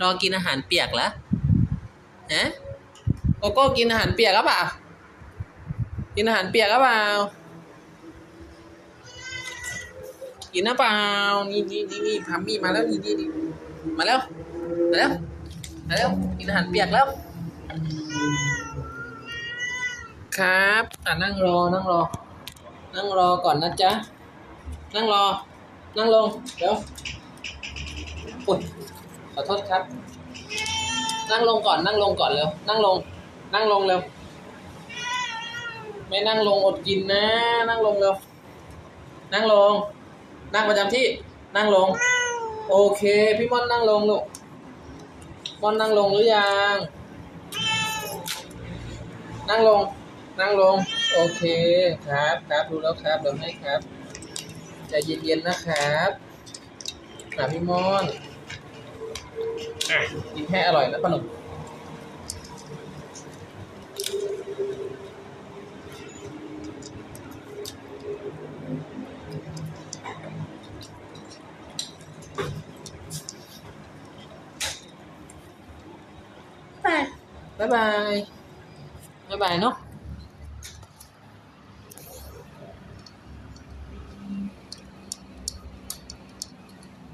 รอกินอาหารเปียกแล้วฮะโกโก้กินอาหารเปียกหรือเปล่า กินอาหารเปียกหรือเปล่า กินหรือเปล่า นี่นี่นี่นี่พัมมี่มาแล้วนี่นี่นี่มาแล้ว มาแล้ว มาแล้ว กินอาหารเปียกแล้ว ครับอะนั่งรอ นั่งรอ นั่งรอก่อนนะจ๊ะ นั่งรอ นั่งลง เดี๋ยวโอ้ย ขอโทษครับ นั่งลงก่อน นั่งลงก่อนเร็ว นั่งลง นั่งลงเร็ว ไม่นั่งลงอดกินนะ นั่งลงเร็ว นั่งลง นั่งประจำที่ นั่งลง โอเค พี่ม่อนนั่งลงลูกม่อนนั่งลงหรือยัง นั่งลง นั่งลง โอเค ครับ ครับรู้แล้วครับเดี๋ยวให้ครับ ใจเย็นๆนะครับอะพี่ม่อน กินให้อร่อยนะขนมไปบ๊ายบายบ๊ายบายเนาะ